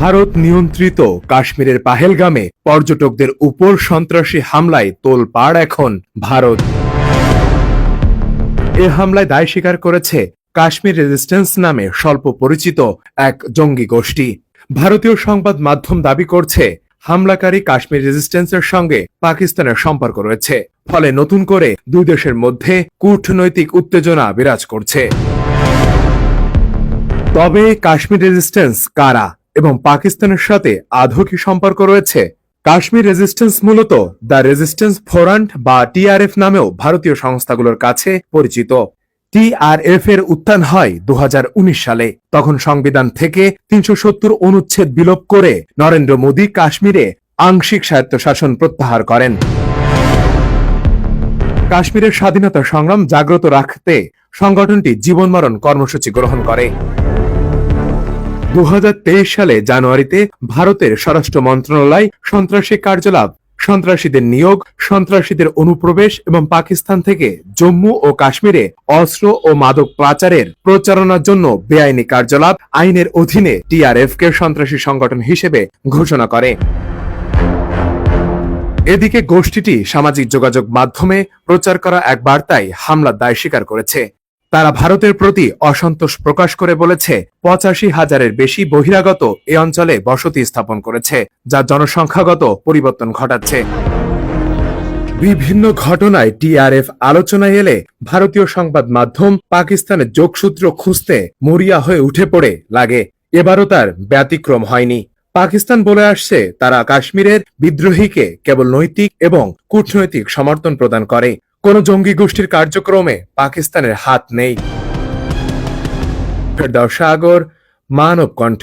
ভারত নিয়ন্ত্রিত কাশ্মীরের পাহেলগামে পর্যটকদের উপর সন্ত্রাসী হামলায় তোলপাড় এখন ভারত। এ হামলায় দায় স্বীকার করেছে কাশ্মীর রেজিস্ট্যান্স নামে স্বল্প পরিচিত এক জঙ্গি গোষ্ঠী। ভারতীয় সংবাদ মাধ্যম দাবি করছে, হামলাকারী কাশ্মীর রেজিস্ট্যান্সের সঙ্গে পাকিস্তানের সম্পর্ক রয়েছে, ফলে নতুন করে দুই দেশের মধ্যে কূটনৈতিক উত্তেজনা বিরাজ করছে। তবে কাশ্মীর রেজিস্ট্যান্স কারা? এবং পাকিস্তানের সাথে আদৌ কি সম্পর্ক রয়েছে? কাশ্মীর রেজিস্ট্যান্স মূলত দ্য রেজিস্ট্যান্স ফোরান্ট বা টিআরএফ নামেও ভারতীয় সংস্থাগুলোর কাছে পরিচিত। টিআরএফ এর উত্থান হয় দু হাজার উনিশ সালে। তখন সংবিধান থেকে তিনশো সত্তর অনুচ্ছেদ বিলোপ করে নরেন্দ্র মোদী কাশ্মীরে আংশিক স্বায়ত্তশাসন প্রত্যাহার করেন। কাশ্মীরের স্বাধীনতা সংগ্রাম জাগ্রত রাখতে সংগঠনটি জীবনমরণ কর্মসূচি গ্রহণ করে। দু হাজার তেইশ সালে জানুয়ারিতে ভারতের স্বরাষ্ট্র মন্ত্রণালয় সন্ত্রাসী কার্যলাভ, সন্ত্রাসীদের নিয়োগ, সন্ত্রাসীদের অনুপ্রবেশ এবং পাকিস্তান থেকে জম্মু ও কাশ্মীরে অস্ত্র ও মাদক পাচারের প্রচারণার জন্য বেআইনি কার্যলাভ আইনের অধীনে টিআরএফ কে সন্ত্রাসী সংগঠন হিসেবে ঘোষণা করে। এদিকে গোষ্ঠীটি সামাজিক যোগাযোগ মাধ্যমে প্রচার করা এক বার্তায় হামলার দায় স্বীকার করেছে। তারা ভারতের প্রতি অসন্তোষ প্রকাশ করে বলেছে, পঁচাশি হাজারের বেশি বহিরাগত এ অঞ্চলে বসতি স্থাপন করেছে, যা জনসংখ্যাগত পরিবর্তন ঘটাচ্ছে। বিভিন্ন ঘটনায় টিআরএফ আলোচনায় এলে ভারতীয় সংবাদ মাধ্যম পাকিস্তানের যোগসূত্র খুঁজতে মরিয়া হয়ে উঠে পড়ে লাগে। এবারও তার ব্যতিক্রম হয়নি। পাকিস্তান বলে আসছে, তারা কাশ্মীরের বিদ্রোহীকে কেবল নৈতিক এবং কূটনৈতিক সমর্থন প্রদান করে। কোন জঙ্গি গোষ্ঠীর কার্যক্রমে পাকিস্তানের হাত নেই। ফেরদাও সাগর মানব কণ্ঠ